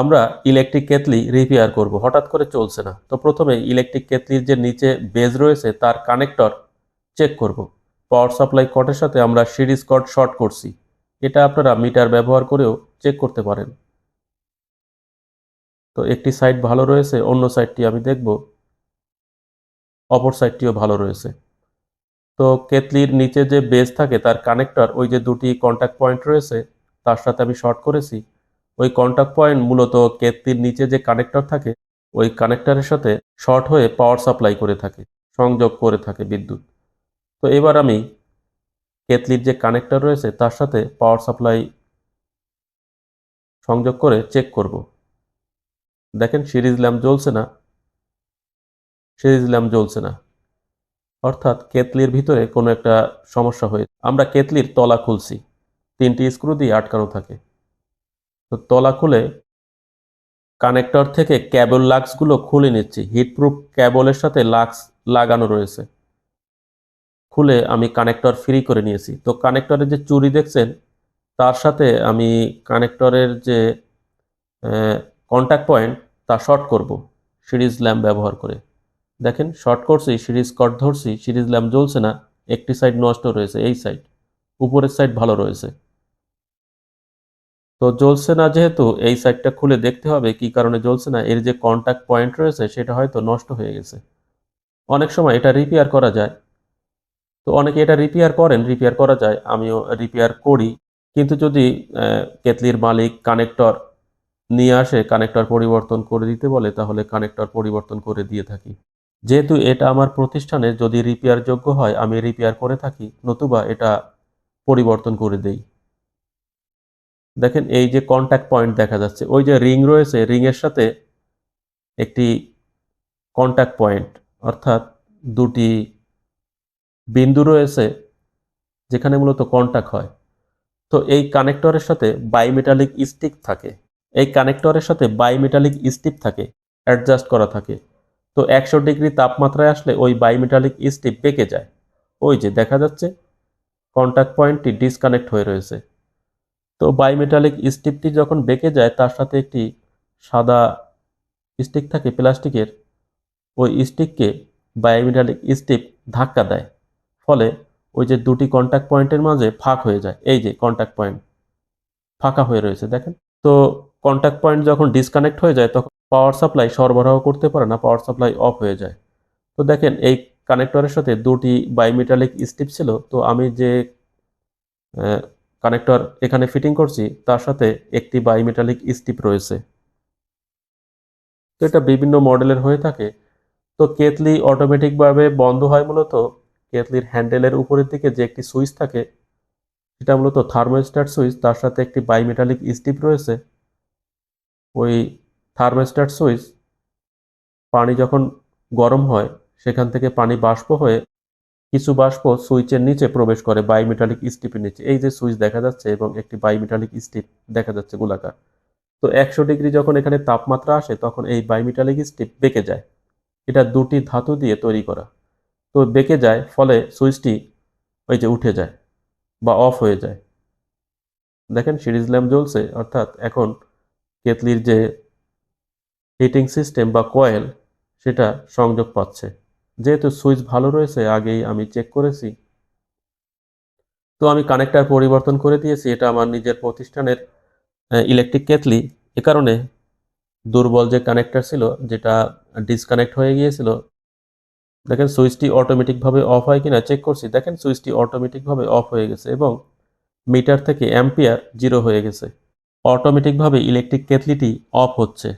আমরা electric কেতলি repair করব। হঠাৎ করে চলছে না। তো প্রথমে ইলেকট্রিক কেতলির যে নিচে বেজ রয়েছে, তার কানেক্টর চেক করব। পাওয়ার সাপ্লাই কটের সাথে আমরা সিরিজ কট শর্ট করছি। এটা আপনারা মিটার ব্যবহার করেও চেক করতে পারেন। তো একটি সাইড ভালো রয়েছে, অন্য সাইডটি আমি দেখব। অপর সাইডটিও ভালো রয়েছে। তো কেতলির নিচে যে বেজ থাকে, তার কানেক্টর ওই যে দুটি কন্ট্যাক্ট পয়েন্ট রয়েছে, তার সাথে আমি শর্ট করেছি। ওই কন্ট্যাক্ট পয়েন্ট মূলত কেতলির নিচে যে কানেক্টর থাকে, ওই কানেক্টরের সাথে শর্ট হয়ে পাওয়ার সাপ্লাই করে থাকে, সংযোগ করে থাকে বিদ্যুৎ। তো এবার আমি কেতলির যে কানেক্টর রয়েছে, তার সাথে পাওয়ার সাপ্লাই সংযোগ করে চেক করব। দেখেন সিরিজ ল্যাম্প জ্বলছে না, সিরিজ ল্যাম্প জ্বলছে না। অর্থাৎ কেতলির ভিতরে কোনো একটা সমস্যা হয়ে, আমরা কেতলির তলা খুলছি, তিনটি স্ক্রু দিয়ে আটকানো থাকে। তো তলা খুলে কানেক্টর থেকে ক্যাবল লাক্সগুলো খুলে নিচ্ছি। হিটপ্রুফ ক্যাবলের সাথে লাক্স লাগানো রয়েছে। খুলে আমি কানেক্টর ফ্রি করে নিয়েছি। তো কানেক্টরের যে চুরি দেখছেন, তার সাথে আমি কানেক্টরের যে কন্ট্যাক্ট পয়েন্ট তা শর্ট করব। সিরিজ ল্যাম্প ব্যবহার করে। দেখেন শর্ট করছি, সিরিজ কট ধরছি, সিরিজ ল্যাম্প জ্বলছে না, একটি সাইড নষ্ট রয়েছে, এই সাইড উপরের সাইড ভালো রয়েছে। তো জ্বলছে না যেহেতু, এই সাইডটা খুলে দেখতে হবে কি কারণে জ্বলছে না। এর যে কন্ট্যাক্ট পয়েন্ট রয়েছে, সেটা হয়তো নষ্ট হয়ে গেছে। অনেক সময় এটা রিপেয়ার করা যায়। তো অনেকে এটা রিপেয়ার করেন রিপেয়ার করা যায়, আমিও রিপেয়ার করি। কিন্তু যদি কেতলির মালিক কানেক্টর নিয়ে আসে কানেক্টর পরিবর্তন করে দিতে বলে, তাহলে কানেক্টর পরিবর্তন করে দিয়ে থাকি। যেহেতু এটা আমার প্রতিষ্ঠানে যদি রিপেয়ার যোগ্য হয়, আমি রিপেয়ার করে থাকি, নতুবা এটা পরিবর্তন করে দেই। দেখেন এই যে কন্ট্যাক্ট পয়েন্ট দেখা যাচ্ছে, ওই যে রিং রয়েছে রিংয়ের সাথে একটি কন্ট্যাক্ট পয়েন্ট অর্থাৎ দুটি বিন্দু রয়েছে যেখানে মূলত কন্ট্যাক্ট হয়। তো এই কানেক্টরের সাথে বাইমেটালিক স্টিক থাকে। এই কানেক্টরের সাথে বাইমেটালিক স্টিপ থাকে অ্যাডজাস্ট করা থাকে। তো একশো ডিগ্রি তাপমাত্রায় আসলে ওই বাইমেটালিক স্টিপ বেঁকে যায়। ওই যে দেখা যাচ্ছে কন্ট্যাক্ট পয়েন্টটি ডিসকানেক্ট হয়ে রয়েছে। তো বাইমেটালিক স্টিপটি যখন বেঁকে যায়, তার সাথে একটি সাদা স্টিক থাকে প্লাস্টিকের ওই স্টিককে বায়োমেটালিক স্টিপ ধাক্কা দেয়। ফলে ওই যে দুটি কন্ট্যাক্ট পয়েন্টের মাঝে ফাঁক হয়ে যায়। এই যে কন্ট্যাক্ট পয়েন্ট ফাঁকা হয়ে রয়েছে, দেখেন। তো কন্ট্যাক্ট পয়েন্ট যখন ডিসকানেক্ট হয়ে যায়, তখন পাওয়ার সাপ্লাই সরবরাহ করতে পারে না পাওয়ার সাপ্লাই অফ হয়ে যায়। তো দেখেন, এই কানেক্টরের সাথে দুটি বায়োমেটালিক স্টিপ ছিল। তো আমি যে কানেক্টর এখানে ফিটিং করছি, তার সাথে একটি বাইমেটালিক স্টিপ রয়েছে। তো এটা বিভিন্ন মডেলের হয়ে থাকে। তো কেতলি অটোমেটিকভাবে বন্ধ হয় মূলত। কেতলির হ্যান্ডেলের উপরের দিকে যে একটি সুইচ থাকে, সেটা মূলত থার্মোস্ট্যাট সুইচ, তার সাথে একটি বাইমেটালিক স্টিপ রয়েছে। ওই থার্মোস্ট্যাট সুইচ পানি যখন গরম হয়, সেখান থেকে পানি বাষ্প হয়ে কিছু বাষ্প সুইচের নিচে প্রবেশ করে বাইমেটালিক স্টিপের নিচে। এই যে সুইচ দেখা যাচ্ছে এবং একটি বাইমেটালিক স্টিপ দেখা যাচ্ছে গোলাকার। তো একশো ডিগ্রি যখন এখানে তাপমাত্রা আসে, তখন এই বাইমেটালিক স্টিপ বেঁকে যায়। এটা দুটি ধাতু দিয়ে তৈরি করা। তো বেঁকে যায়, ফলে সুইচটি ওই যে উঠে যায় বা অফ হয়ে যায়। দেখেন, সিরিজ ল্যাম্প জ্বলছে, অর্থাৎ এখন কেতলির যে হিটিং সিস্টেম বা কয়েল, সেটা সংযোগ পাচ্ছে। যেহেতু সুইচ ভালো রয়েছে, আগেই আমি চেক করেছি। তো আমি কানেক্টার পরিবর্তন করে দিয়েছি, এটা আমার নিজের প্রতিষ্ঠানের ইলেকট্রিক কেতলি এ কারণে দুর্বল যে কানেক্টার ছিল, যেটা ডিসকানেক্ট হয়ে গিয়েছিল, দেখেন সুইচটি অটোমেটিকভাবে অফ হয় কিনা চেক করছি, দেখেন সুইচটি অটোমেটিকভাবে অফ হয়ে গেছে এবং মিটার থেকে অ্যাম্পিয়ার জিরো হয়ে গেছে। অটোমেটিকভাবে ইলেকট্রিক কেতলিটি অফ হচ্ছে।